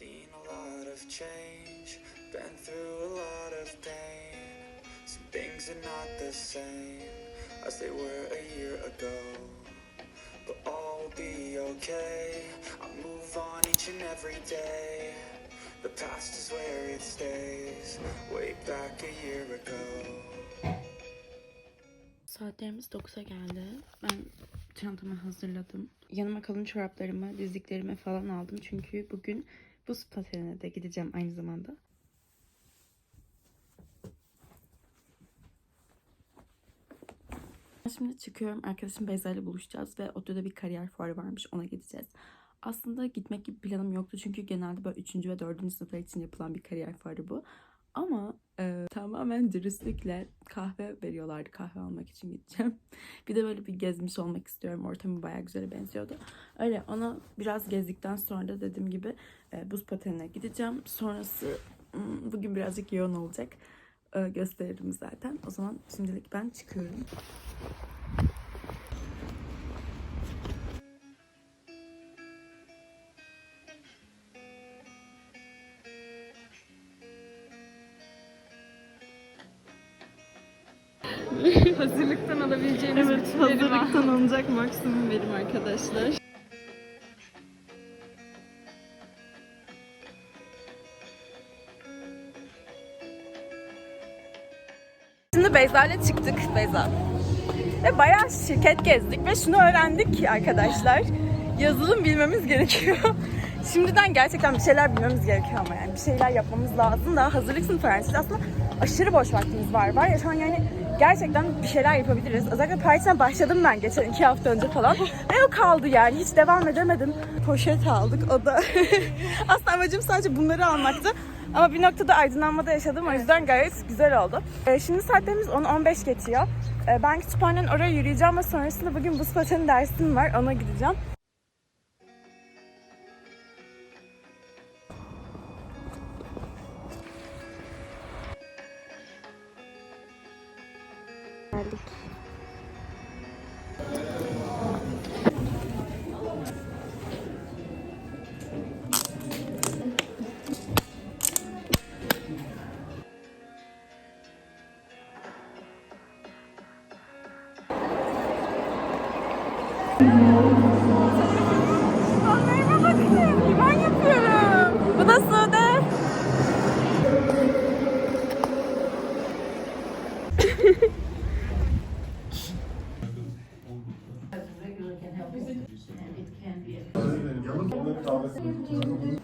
Seen a lot of change, been through a lot of pain. Some things are not the same as they were a year ago. But all will be okay. I move on each and every day. The past is where it stays, way back a year ago. Saatlerimiz 9'a geldi. Ben çantamı hazırladım. Yanıma kalın çoraplarımı, dizliklerimi falan aldım. Çünkü bugün buz patenine de gideceğim aynı zamanda. Şimdi çıkıyorum. Arkadaşım Beyza ile buluşacağız ve ODTÜ'de bir kariyer fuarı varmış. Ona gideceğiz. Aslında gitmek gibi planım yoktu. Çünkü genelde böyle 3. ve 4. sınıflar için yapılan bir kariyer fuarı bu. Ama e, tamamen dürüstlükle kahve veriyorlardı. Kahve almak için gideceğim. Bir de böyle bir gezmiş olmak istiyorum. Ortamı bayağı güzel benziyordu. Öyle ona biraz gezdikten sonra da dediğim gibi e, buz patenine gideceğim. Sonrası hmm, bugün birazcık yoğun olacak. E, gösteririm zaten. O zaman şimdilik ben çıkıyorum. Hazırlıktan alınacak maksimum verim arkadaşlar. Şimdi Beyza ile çıktık Beyza. Ve bayağı şirket gezdik ve şunu öğrendik ki arkadaşlar. Yazılım bilmemiz gerekiyor. Şimdiden gerçekten bir şeyler bilmemiz gerekiyor ama yani bir şeyler yapmamız lazım. Daha hazırlık sınıf öğrencisi aslında aşırı boş vaktimiz var. Var ya şu an yani gerçekten bir şeyler yapabiliriz. Özellikle Python'a başladım ben geçen iki hafta önce falan. Ve o kaldı yani hiç devam edemedim. Poşet aldık o da. aslında amacım sadece bunları almaktı. Ama bir noktada aydınlanmada yaşadım o yüzden gayet güzel oldu. Ee, şimdi saatlerimiz 10-15 geçiyor. Ee, ben kütüphanenin oraya yürüyeceğim ve sonrasında bugün buz pateni dersim var ona gideceğim. Obrigada. Thank you.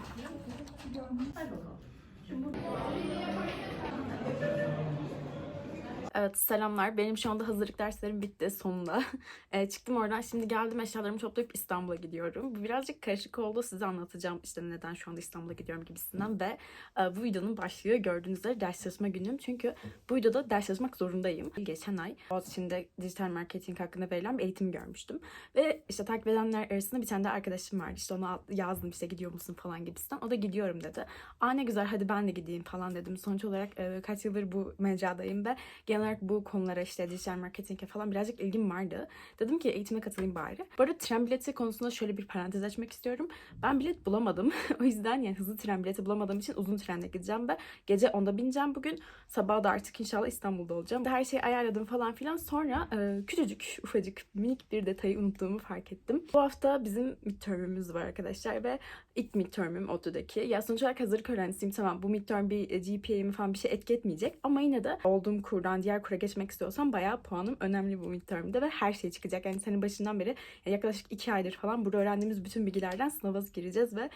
Evet selamlar. Benim şu anda hazırlık derslerim bitti sonunda. E, çıktım oradan şimdi geldim eşyalarımı toplayıp İstanbul'a gidiyorum. Bu birazcık karışık oldu. Size anlatacağım işte neden şu anda İstanbul'a gidiyorum gibisinden ve e, bu videonun başlığı gördüğünüz üzere ders çalışma günüm. Çünkü bu videoda ders çalışmak zorundayım. Geçen ay Boğaziçi'nde dijital marketing hakkında verilen bir eğitim görmüştüm. Ve işte takip edenler arasında bir tane de arkadaşım vardı. İşte ona yazdım işte gidiyor musun falan gibisinden. O da gidiyorum dedi. Aa ne güzel hadi ben de gideyim falan dedim. Sonuç olarak e, kaç yıldır bu mecradayım ve genel olarak bu konulara işte dijital marketinge falan birazcık ilgim vardı. Dedim ki eğitime katılayım bari. Bu arada tren bileti konusunda şöyle bir parantez açmak istiyorum. Ben bilet bulamadım. o yüzden yani hızlı tren bileti bulamadığım için uzun trenle gideceğim ve gece onda bineceğim bugün. Sabah da artık inşallah İstanbul'da olacağım. Her şeyi ayarladım falan filan. Sonra e, küçücük, ufacık, minik bir detayı unuttuğumu fark ettim. Bu hafta bizim midterm'ümüz var arkadaşlar ve ilk midterm'üm ODTÜ'deki. Ya sonuç olarak hazırlık öğrencisiyim tamam bu midterm bir e, GPA'mi falan bir şey etki etmeyecek. Ama yine de olduğum kurdan diğer kura geçmek istiyorsam bayağı puanım önemli bu midterm'de ve her şey çıkacak. Yani senin başından beri ya yaklaşık iki aydır falan burada öğrendiğimiz bütün bilgilerden sınava gireceğiz ve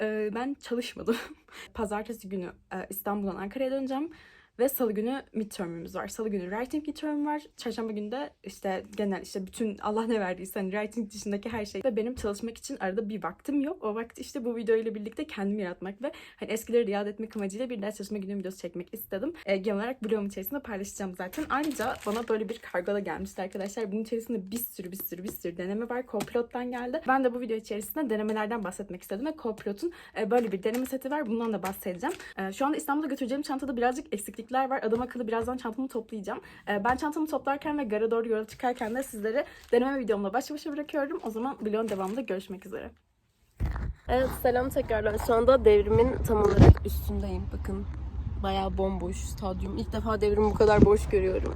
e, ben çalışmadım. Pazartesi günü e, İstanbul'dan Ankara'ya döneceğim. Ve salı günü midterm'ümüz var. Salı günü writing midterm var. Çarşamba günü de işte genel işte bütün Allah ne verdiyse hani writing dışındaki her şey. Ve benim çalışmak için arada bir vaktim yok. O vakti işte bu video ile birlikte kendimi yaratmak ve hani eskileri yad etmek amacıyla bir ders çalışma günü videosu çekmek istedim. E, genel olarak vlogum içerisinde paylaşacağım zaten. Ayrıca bana böyle bir kargo da gelmişti arkadaşlar. Bunun içerisinde bir sürü bir sürü bir sürü deneme var. Copilot'tan geldi. Ben de bu video içerisinde denemelerden bahsetmek istedim ve Copilot'un e, böyle bir deneme seti var. Bundan da bahsedeceğim. E, şu anda İstanbul'a götüreceğim çantada birazcık eksiklikler var. Adam akıllı birazdan çantamı toplayacağım. E, ben çantamı toplarken ve gara doğru yola çıkarken de sizleri deneme videomla baş başa bırakıyorum. O zaman vlogun devamında görüşmek üzere. Evet selam tekrardan. Şu anda devrimin tam olarak üstündeyim. Bakın bayağı bomboş stadyum. İlk defa devrimi bu kadar boş görüyorum.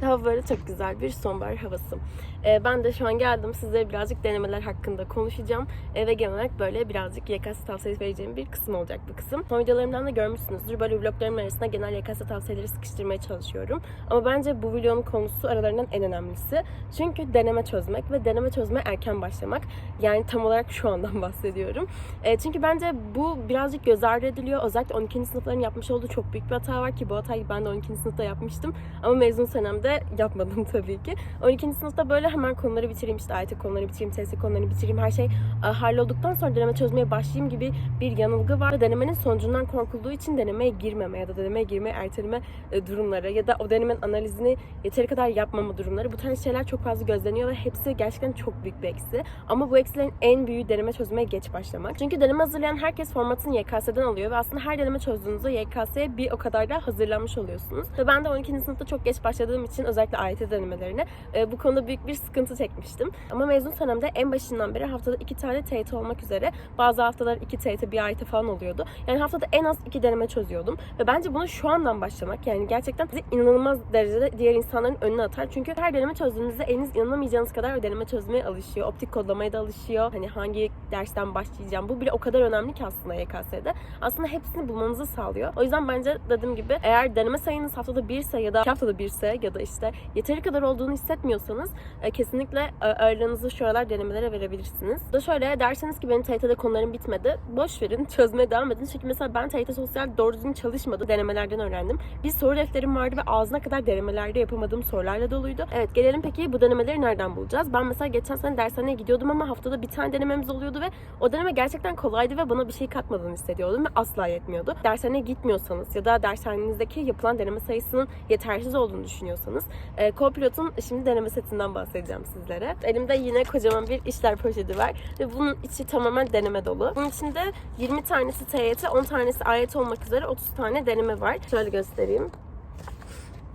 Hava böyle çok güzel bir sonbahar havası. Ee, ben de şu an geldim. Sizlere birazcık denemeler hakkında konuşacağım. Ee, ve genel olarak böyle birazcık YKS tavsiyesi vereceğim bir kısım olacak bu kısım. Son videolarımdan da görmüşsünüzdür. Böyle vloglarımın arasında genel YKS tavsiyeleri sıkıştırmaya çalışıyorum. Ama bence bu videonun konusu aralarından en önemlisi. Çünkü deneme çözmek ve deneme çözmeye erken başlamak. Yani tam olarak şu andan bahsediyorum. E, çünkü bence bu birazcık göz ardı ediliyor. Özellikle 12. sınıfların yapmış olduğu çok büyük bir hata var ki bu hatayı ben de 12. sınıfta yapmıştım. Ama mezun senemde yapmadım tabii ki. 12. sınıfta böyle hemen konuları bitireyim işte AYT konularını bitireyim, TSE konularını bitireyim. Her şey e, hallolduktan sonra deneme çözmeye başlayayım gibi bir yanılgı var. Denemenin sonucundan korkulduğu için denemeye girmeme ya da denemeye girmeye erteleme e, durumları ya da o denemenin analizini yeteri kadar yapmama durumları bu tarz şeyler çok fazla gözleniyor ve hepsi gerçekten çok büyük bir eksi. Ama bu eksilerin en büyüğü deneme çözmeye geç başlamak. Çünkü deneme hazırlayan herkes formatını YKS'den alıyor ve aslında her deneme çözdüğünüzde YKS'ye bir o kadar da hazırlanmış oluyorsunuz. Ve ben de 12. sınıfta çok geç başladığım için özellikle AYT denemelerine e, bu konuda büyük bir sıkıntı çekmiştim. Ama mezun senemde en başından beri haftada iki tane TYT olmak üzere bazı haftalar iki TYT bir AYT falan oluyordu. Yani haftada en az iki deneme çözüyordum. Ve bence bunu şu andan başlamak yani gerçekten sizi inanılmaz derecede diğer insanların önüne atar. Çünkü her deneme çözdüğünüzde eliniz inanamayacağınız kadar deneme çözmeye alışıyor. Optik kodlamaya da alışıyor. Hani hangi dersten başlayacağım. Bu bile o kadar önemli ki aslında YKS'de. Aslında hepsini bulmanızı sağlıyor. O yüzden bence dediğim gibi eğer deneme sayınız haftada birse ya da haftada birse ya da işte yeteri kadar olduğunu hissetmiyorsanız e, kesinlikle e, ağırlığınızı şu aralar denemelere verebilirsiniz. Da şöyle derseniz ki benim TYT'de konularım bitmedi. Boş verin çözmeye devam edin. Çünkü mesela ben TYT sosyal doğru düzgün çalışmadım. Denemelerden öğrendim. Bir soru defterim vardı ve ağzına kadar denemelerde yapamadığım sorularla doluydu. Evet gelelim peki bu denemeleri nereden bulacağız? Ben mesela geçen sene dershaneye gidiyordum ama haftada bir tane denememiz oluyordu ve o deneme gerçekten kolaydı ve bana bir şey katmadığını hissediyordum ve asla yetmiyordu. Dershaneye gitmiyorsanız ya da dershanenizdeki yapılan deneme sayısının yetersiz olduğunu düşünüyorsanız e, Copilot'un şimdi deneme setinden bahsedeceğim sizlere. Elimde yine kocaman bir işler poşeti var ve bunun içi tamamen deneme dolu. Bunun içinde 20 tanesi TYT, 10 tanesi AYT olmak üzere 30 tane deneme var. Şöyle göstereyim.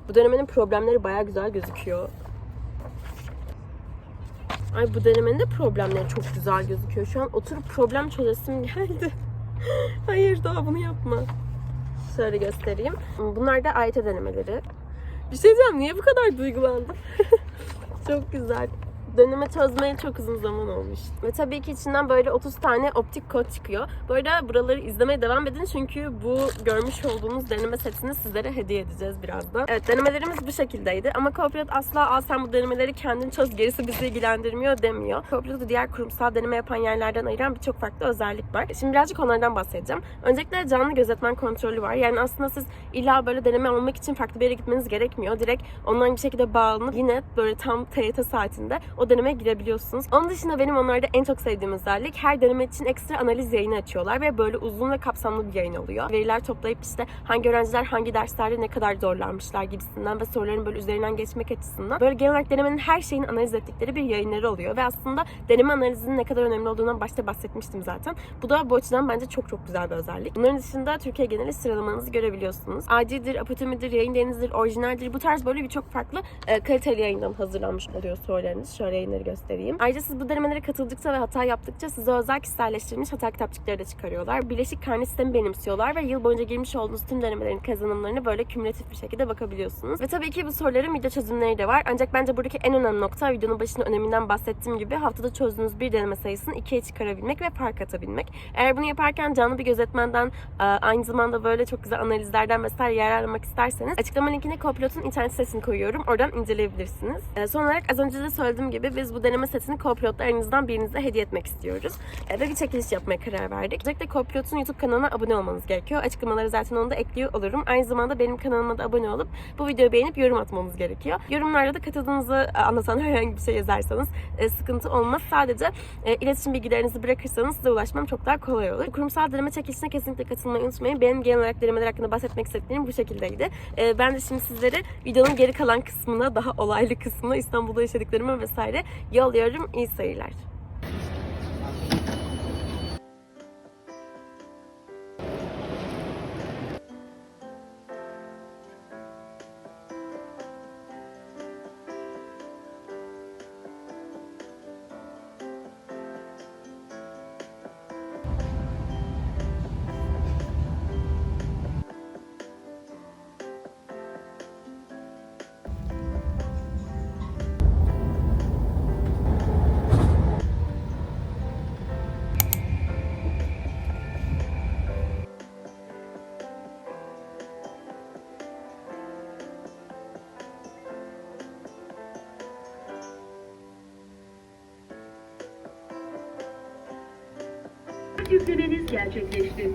Bu denemenin problemleri baya güzel gözüküyor. Ay bu denemenin de problemleri çok güzel gözüküyor. Şu an oturup problem çözesim geldi. Hayır daha bunu yapma. Şöyle göstereyim. Bunlar da AYT denemeleri. Bir şey diyeceğim niye bu kadar duygulandım? çok güzel. Deneme çözmeye çok uzun zaman olmuş. Ve tabii ki içinden böyle 30 tane optik kod çıkıyor. Bu arada buraları izlemeye devam edin çünkü bu görmüş olduğunuz deneme setini sizlere hediye edeceğiz birazdan. Evet denemelerimiz bu şekildeydi ama Copilot asla al sen bu denemeleri kendin çöz gerisi bizi ilgilendirmiyor demiyor. Copilot'u diğer kurumsal deneme yapan yerlerden ayıran birçok farklı özellik var. Şimdi birazcık onlardan bahsedeceğim. Öncelikle canlı gözetmen kontrolü var. Yani aslında siz illa böyle deneme almak için farklı bir yere gitmeniz gerekmiyor. Direkt online bir şekilde bağlanıp yine böyle tam TYT saatinde o denemeye girebiliyorsunuz. Onun dışında benim onlarda en çok sevdiğim özellik her deneme için ekstra analiz yayını açıyorlar ve böyle uzun ve kapsamlı bir yayın oluyor. Veriler toplayıp işte hangi öğrenciler hangi derslerde ne kadar zorlanmışlar gibisinden ve soruların böyle üzerinden geçmek açısından böyle genel olarak denemenin her şeyini analiz ettikleri bir yayınları oluyor ve aslında deneme analizinin ne kadar önemli olduğundan başta bahsetmiştim zaten. Bu da bu açıdan bence çok çok güzel bir özellik. Bunların dışında Türkiye geneli sıralamanızı görebiliyorsunuz. Acildir, apotemidir, yayın denizdir, orijinaldir bu tarz böyle birçok farklı e, kaliteli yayından hazırlanmış oluyor sorularınız. Şöyle yayınları göstereyim. Ayrıca siz bu denemelere katıldıkça ve hata yaptıkça size özel kişiselleştirilmiş hata kitapçıkları da çıkarıyorlar. Birleşik karne sistemi benimsiyorlar ve yıl boyunca girmiş olduğunuz tüm denemelerin kazanımlarını böyle kümülatif bir şekilde bakabiliyorsunuz. Ve tabii ki bu soruların video çözümleri de var. Ancak bence buradaki en önemli nokta videonun başında öneminden bahsettiğim gibi haftada çözdüğünüz bir deneme sayısını ikiye çıkarabilmek ve fark atabilmek. Eğer bunu yaparken canlı bir gözetmenden e, aynı zamanda böyle çok güzel analizlerden vesaire yararlanmak isterseniz açıklama linkine Copilot'un internet sitesini koyuyorum. Oradan inceleyebilirsiniz. E, Son olarak az önce de söylediğim gibi biz bu deneme setini Copilot'la aranızdan birinize hediye etmek istiyoruz. E, Ve bir çekiliş yapmaya karar verdik. Özellikle Copilot'un YouTube kanalına abone olmanız gerekiyor. Açıklamaları zaten onu da ekliyor olurum. Aynı zamanda benim kanalıma da abone olup bu videoyu beğenip yorum atmanız gerekiyor. Yorumlarda da katıldığınızı anlatan herhangi bir şey yazarsanız e, sıkıntı olmaz. Sadece e, iletişim bilgilerinizi bırakırsanız size ulaşmam çok daha kolay olur. Kurumsal deneme çekilişine kesinlikle katılmayı unutmayın. Benim genel olarak denemeler hakkında bahsetmek istediklerim bu şekildeydi. E, ben de şimdi sizleri videonun geri kalan kısmına, daha olaylı kısmına, İstanbul'da yaşadıklarıma vesaire yolluyorum. İyi seyirler. Yüklemeniz gerçekleşti.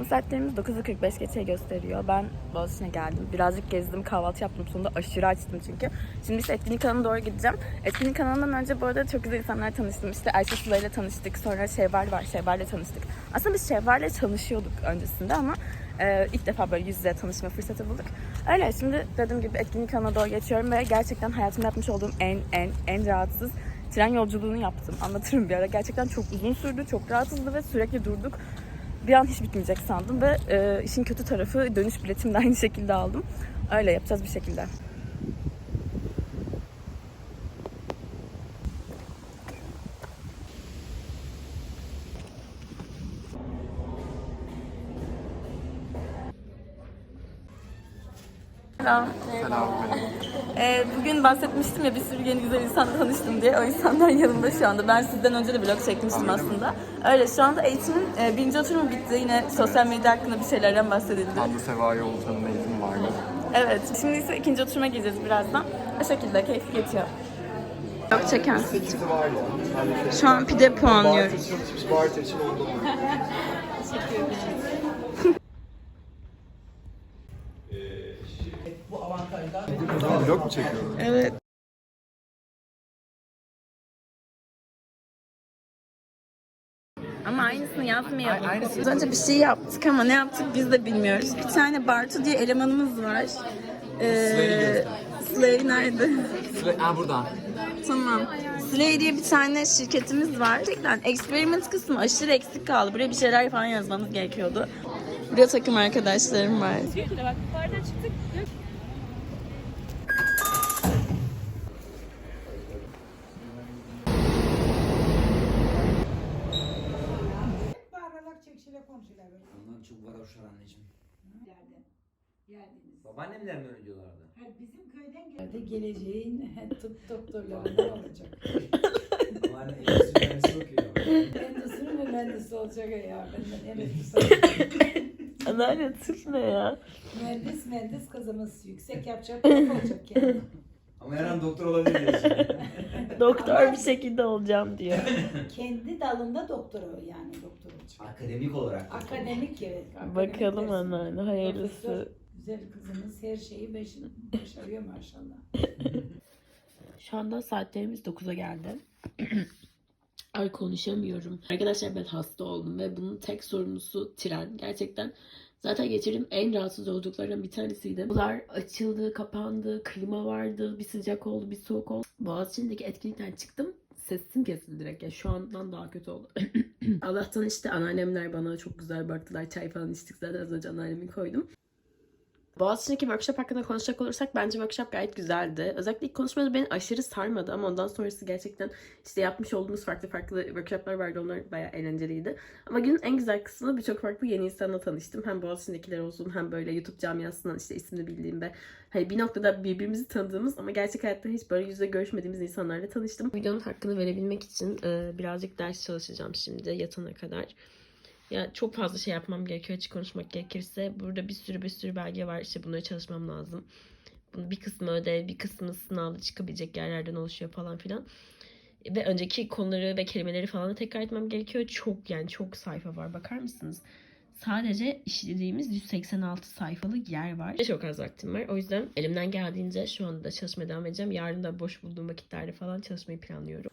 An saatlerimiz 9'u 45 geçe gösteriyor. Ben Boğaziçi'ne geldim. Birazcık gezdim, kahvaltı yaptım. Sonunda aşırı açtım çünkü. Şimdi işte etkinlik alanına doğru gideceğim. Etkinlik alanından önce bu arada çok güzel insanlar tanıştım. İşte Ayşe Sıla ile tanıştık. Sonra Şevval var. Şevval ile tanıştık. Aslında biz Şevval ile tanışıyorduk öncesinde ama e, ilk defa böyle yüz yüze tanışma fırsatı bulduk. Öyle şimdi dediğim gibi etkinlik alanına doğru geçiyorum ve gerçekten hayatımda yapmış olduğum en en en rahatsız tren yolculuğunu yaptım. Anlatırım bir ara. Gerçekten çok uzun sürdü, çok rahatsızdı ve sürekli durduk bir an hiç bitmeyecek sandım ve e, işin kötü tarafı dönüş biletimi de aynı şekilde aldım. Öyle yapacağız bir şekilde. Selam. Ee, bugün bahsetmiştim ya bir sürü yeni güzel insanla tanıştım diye. O insanlar yanımda şu anda. Ben sizden önce de vlog çekmiştim aslında. Öyle şu anda eğitimin e, birinci oturumu bitti. Yine sosyal medya hakkında bir şeylerden bahsedildi. Hande Sevayi Olcan'ın eğitimi vardı. Evet. Şimdi ise ikinci oturuma gireceğiz birazdan. O şekilde keyifli geçiyor. Vlog çeken. Şu an pide puanlıyoruz. Barter için oldu. Mu çekiyorsun? Evet. Ama aynısını yapmayalım. Biz önce bir şey yaptık ama ne yaptık biz de bilmiyoruz. Bir tane Bartu diye elemanımız var. Ee, Slay nerede? Ha burada. Tamam. Slay diye bir tane şirketimiz var. Gerçekten experiment kısmı aşırı eksik kaldı. Buraya bir şeyler falan yazmamız gerekiyordu. Burada takım arkadaşlarım var. Ondan çok var hoşlar anneciğim. Babaannemler mi öyle diyorlardı? Hadi geleceğin tıp doktorlarından olacak. Babaanne endüstri mühendisi okuyor. Endüstri mühendisi olacak ya. Benden endüstri. Anneanne tıp ne ya? mühendis mühendis kızımız yüksek yapacak olacak yani. Ama her an doktor olabilir. Doktor bir şekilde olacağım diyor. Kendi dalında doktor o yani doktor olacak. Akademik olarak. Akademik evet. akademik Bakalım dersi. anneanne hayırlısı. Güzel kızımız her şeyi beş- başarıyor maşallah. Şu anda saatlerimiz 9'a geldi. Ay konuşamıyorum. Arkadaşlar ben hasta oldum ve bunun tek sorumlusu tren. Gerçekten zaten geçirdiğim en rahatsız olduklarından bir tanesiydi. Bunlar açıldı, kapandı, klima vardı, bir sıcak oldu, bir soğuk oldu. Boğaziçi'ndeki etkinlikten çıktım. Sesim kesildi direkt. Yani şu andan daha kötü oldu. Allah'tan işte anneannemler bana çok güzel baktılar. Çay falan içtik zaten az önce anneannemi koydum. Boğaziçi'ndeki workshop hakkında konuşacak olursak bence workshop gayet güzeldi. Özellikle ilk konuşmada beni aşırı sarmadı ama ondan sonrası gerçekten işte yapmış olduğumuz farklı farklı workshoplar vardı. Onlar bayağı eğlenceliydi. Ama günün en güzel kısmı birçok farklı yeni insanla tanıştım. Hem Boğaziçi'ndekiler olsun hem böyle YouTube camiasından işte ismini bildiğim ve hani bir noktada birbirimizi tanıdığımız ama gerçek hayatta hiç böyle yüzde görüşmediğimiz insanlarla tanıştım. Videonun hakkını verebilmek için birazcık ders çalışacağım şimdi yatana kadar. Ya çok fazla şey yapmam gerekiyor açık konuşmak gerekirse. Burada bir sürü bir sürü belge var. İşte bunları çalışmam lazım. Bunun bir kısmı ödev, bir kısmı sınavda çıkabilecek yerlerden oluşuyor falan filan. Ve önceki konuları ve kelimeleri falan da tekrar etmem gerekiyor. Çok yani çok sayfa var. Bakar mısınız? Sadece işlediğimiz 186 sayfalık yer var. Çok az vaktim var. O yüzden elimden geldiğince şu anda da çalışmaya devam edeceğim. Yarın da boş bulduğum vakitlerde falan çalışmayı planlıyorum.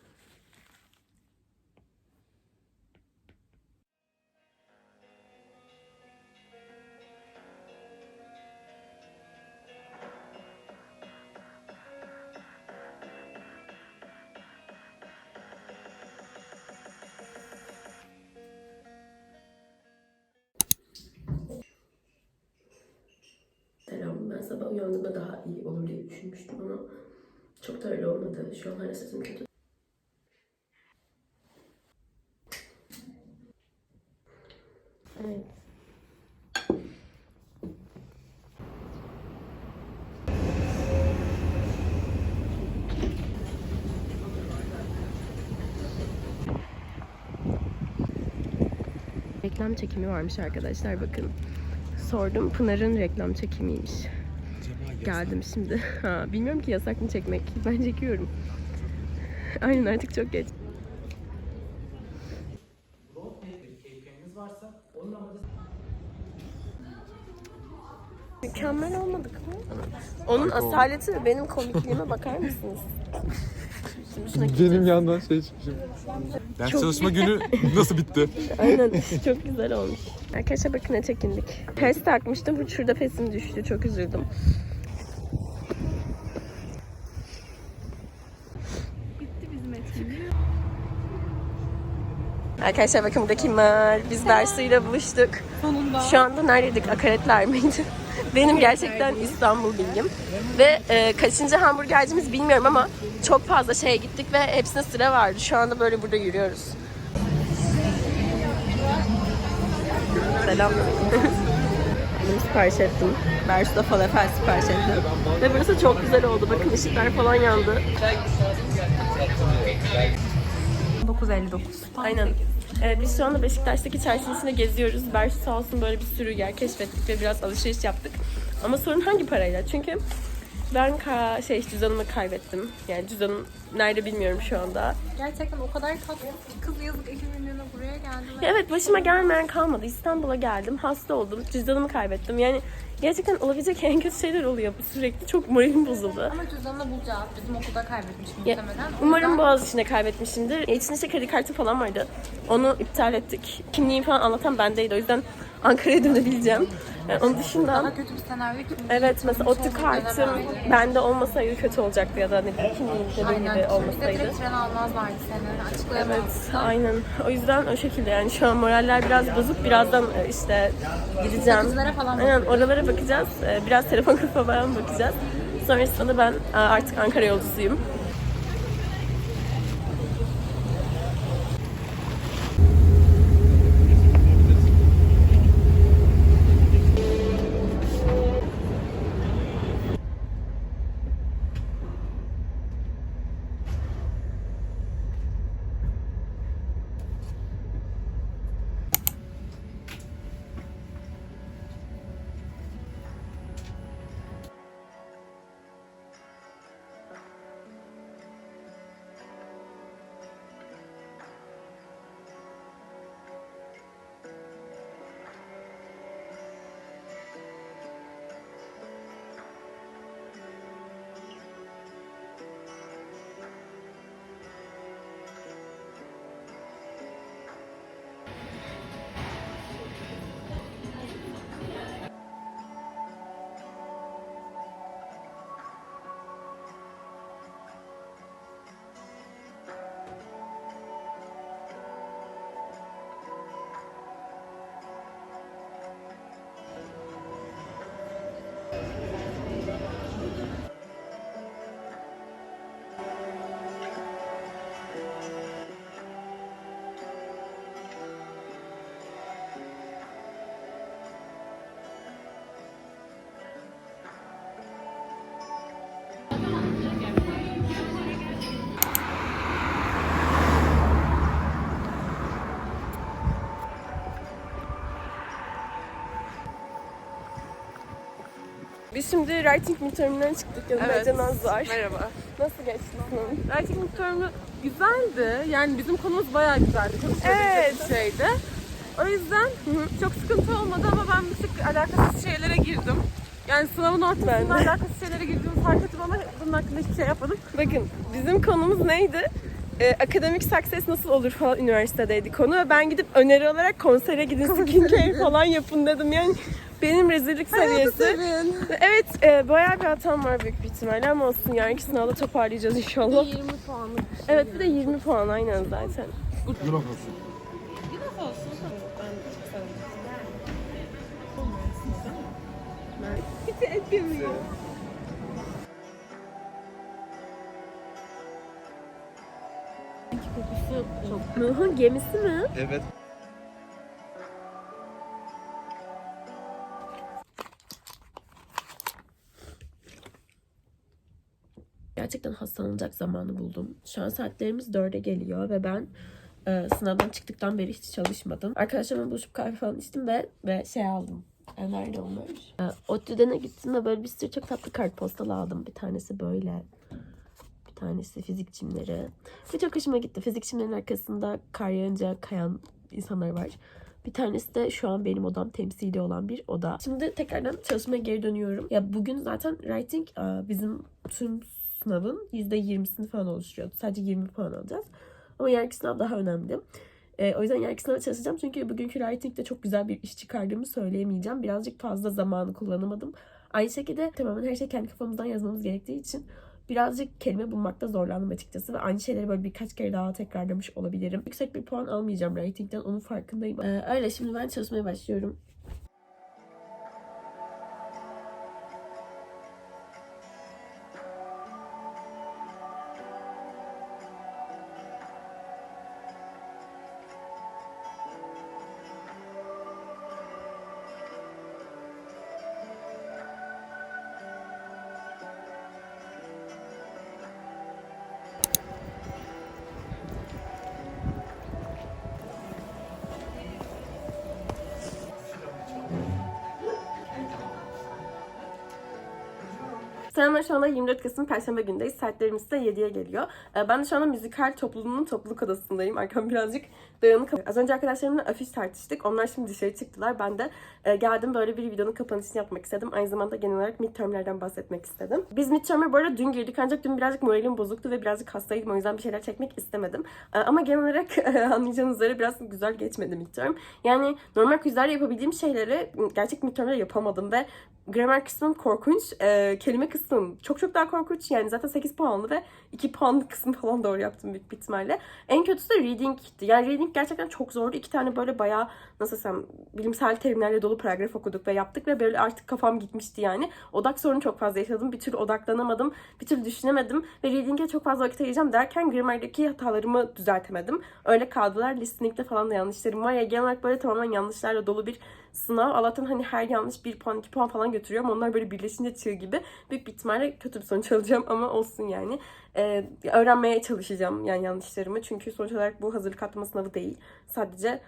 Şu an hala sesim kötü. Evet. Reklam çekimi varmış arkadaşlar bakın. Sordum Pınar'ın reklam çekimiymiş. Geldim şimdi. Ha, bilmiyorum ki yasak mı çekmek. Ben çekiyorum. Aynen artık çok geç. Mükemmel olmadık mı? Onun asaleti ve benim komikliğime bakar mısınız? Şimdi şuna Benim yandan şey çıkmışım. Ders çalışma günü nasıl bitti? Aynen çok güzel olmuş. Arkadaşlar bakın ne çekindik. Pes takmıştım. Bu şurada pesim düştü. Çok üzüldüm. Arkadaşlar bakın burada kim var? Biz Bersu'yla buluştuk. Sonunda. Şu anda neredeydik? Akaretler miydi? Benim gerçekten İstanbul bilgim. Ve e, kaçıncı hamburgercimiz bilmiyorum ama çok fazla şeye gittik ve hepsine sıra vardı. Şu anda böyle burada yürüyoruz. Selam. Benim sipariş ettim. Bersu da falafel sipariş etti. Ve burası çok güzel oldu. Bakın ışıklar falan yandı. 9.59. Aynen. Evet, biz şu anda Beşiktaş'taki çarşının içinde geziyoruz. Bersu sağ olsun böyle bir sürü yer keşfettik ve biraz alışveriş yaptık. Ama sorun hangi parayla? Çünkü ben ka- şey cüzdanımı kaybettim. Yani cüzdanım nerede bilmiyorum şu anda. Gerçekten o kadar tatlı ki kız yazık Ekim buraya geldi Ya evet başıma gelmeyen kalmadı. İstanbul'a geldim, hasta oldum, cüzdanımı kaybettim. Yani gerçekten olabilecek en kötü şeyler oluyor. Sürekli çok moralim bozuldu. ama cüzdanını bulacağız. Bizim okulda kaybetmiş Ya, muhtemelen. O umarım yüzden Boğaziçi'nde kaybetmişimdir. Ya, İçinde işte kredi kartı falan vardı. Onu iptal ettik. Kimliğimi falan anlatan bendeydi. O yüzden Ankara'ya dönebileceğim. Yani onun dışında... Daha kötü bir senaryo ki. Evet mesela otu kartım bende olmasaydı kötü olacaktı ya da ne bileyim kimliğim gibi Bir de olmasaydı. direkt tren almazlardı seni. Evet Açıklayamazsın. aynen. O yüzden o şekilde yani şu an moraller biraz bozuk. Birazdan e, işte gideceğim. Sekizlere falan Aynen oralara bakacağız. E, Biraz telefon kafa falan bakacağız. Sonrasında da ben e, artık Ankara yolcusuyum. Biz şimdi writing midterm'inden çıktık. Yanımda Evet. Ece Naz var. Merhaba. Nasıl geçti sınavın? Writing midterm'ü güzeldi. Yani bizim konumuz bayağı güzeldi. Çok Evet. bir şeydi. O yüzden çok sıkıntı olmadı ama ben bir tık alakasız şeylere girdim. Yani sınavın ortasında alakasız şeylere girdiğimi fark ettim ama bunun hakkında hiçbir şey yapmadım. Bakın bizim konumuz neydi? Ee, akademik success nasıl olur falan üniversitedeydi konu ve ben gidip öneri olarak konsere gidin skincare falan yapın dedim yani benim rezillik seviyesi. Evet e, bayağı bir hatam var büyük bir ihtimalle ama olsun yarınki sınavda toparlayacağız inşallah. 20 puanlık. Evet bir de 20 puan aynen zaten. Kokusu çok. Nuh'un gemisi mi? Evet. Gerçekten hastalanacak zamanı buldum. Şu an saatlerimiz 4'e geliyor ve ben e, sınavdan çıktıktan beri hiç çalışmadım. Arkadaşlarımla buluşup kahve falan içtim ve, ve şey aldım. E, nerede onlar? E, ODTÜ'de gittim ve böyle bir sürü çok tatlı kartpostal aldım. Bir tanesi böyle. Bir tanesi fizik çimleri. Ve çok hoşuma gitti. Fizik çimlerin arkasında kar yağınca kayan insanlar var. Bir tanesi de şu an benim odam temsili olan bir oda. Şimdi tekrardan çalışmaya geri dönüyorum. Ya bugün zaten writing e, bizim tüm sınavın %20'sini falan oluşturuyordu. Sadece 20 puan alacağız. Ama yarınki sınav daha önemli. E, o yüzden yarınki sınava çalışacağım. Çünkü bugünkü writing'de çok güzel bir iş çıkardığımı söyleyemeyeceğim. Birazcık fazla zamanı kullanamadım. Aynı şekilde tamamen her şey kendi kafamızdan yazmamız gerektiği için birazcık kelime bulmakta zorlandım açıkçası. Ve aynı şeyleri böyle birkaç kere daha tekrarlamış olabilirim. Yüksek bir puan almayacağım writing'den. Onun farkındayım. E, öyle şimdi ben çalışmaya başlıyorum. Selamlar şu anda 24 Kasım Perşembe gündeyiz. Saatlerimiz de 7'ye geliyor. Ee, Ben de şu anda müzikal topluluğunun topluluk odasındayım. Arkam birazcık dağınık. Az önce arkadaşlarımla afiş tartıştık. Onlar şimdi dışarı çıktılar. Ben de e, geldim böyle bir videonun kapanışını yapmak istedim. Aynı zamanda genel olarak midtermlerden bahsetmek istedim. Biz midterm'e bu arada dün girdik ancak dün birazcık moralim bozuktu ve birazcık hastaydım. O yüzden bir şeyler çekmek istemedim. Ee, Ama genel olarak anlayacağınız üzere biraz güzel geçmedi midterm. Yani normal quizlerde yapabildiğim şeyleri gerçek midterm'de yapamadım ve gramer kısmım korkunç. Ee, kelime kısmım çok çok daha korkunç. Yani zaten 8 puanlı ve 2 puanlı kısmı falan doğru yaptım büyük bir ihtimalle. En kötüsü de reading'ti. Yani reading gerçekten çok zordu. İki tane böyle bayağı nasıl desem bilimsel terimlerle dolu paragraf okuduk ve yaptık ve böyle artık kafam gitmişti yani. Odak sorunu çok fazla yaşadım. Bir türlü odaklanamadım. Bir türlü düşünemedim. Ve reading'e çok fazla vakit ayıracağım derken gramerdeki hatalarımı düzeltemedim. Öyle kaldılar. Listening'de falan da yanlışlarım var. Ya genel olarak böyle tamamen yanlışlarla dolu bir sınav. Allah'tan hani her yanlış 1 puan 2 puan falan götürüyor ama onlar böyle birleşince çığ gibi. Büyük bir ihtimalle kötü bir sonuç alacağım ama olsun yani. Ee, öğrenmeye çalışacağım yani yanlışlarımı. Çünkü sonuç olarak bu hazırlık atlama sınavı değil. Sadece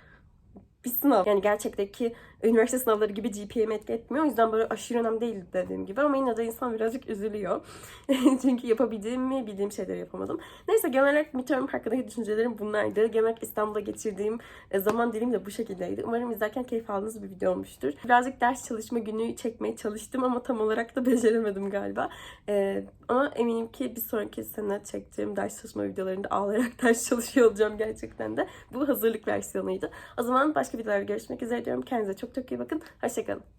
bir sınav. Yani gerçekteki üniversite sınavları gibi GPA'mi etki etmiyor. O yüzden böyle aşırı önemli değil dediğim gibi. Ama yine de insan birazcık üzülüyor. Çünkü yapabildiğimi bildiğim şeyleri yapamadım. Neyse genel olarak midterm hakkındaki düşüncelerim bunlardı. Genel olarak İstanbul'da geçirdiğim e, zaman dilim de bu şekildeydi. Umarım izlerken keyif aldığınız bir video olmuştur. Birazcık ders çalışma günü çekmeye çalıştım ama tam olarak da beceremedim galiba. E, ama eminim ki bir sonraki sene çektiğim ders çalışma videolarında ağlayarak ders çalışıyor olacağım gerçekten de. Bu hazırlık versiyonuydu. O zaman başka videolarda görüşmek üzere diyorum. Kendinize çok çok iyi bakın. Hoşçakalın.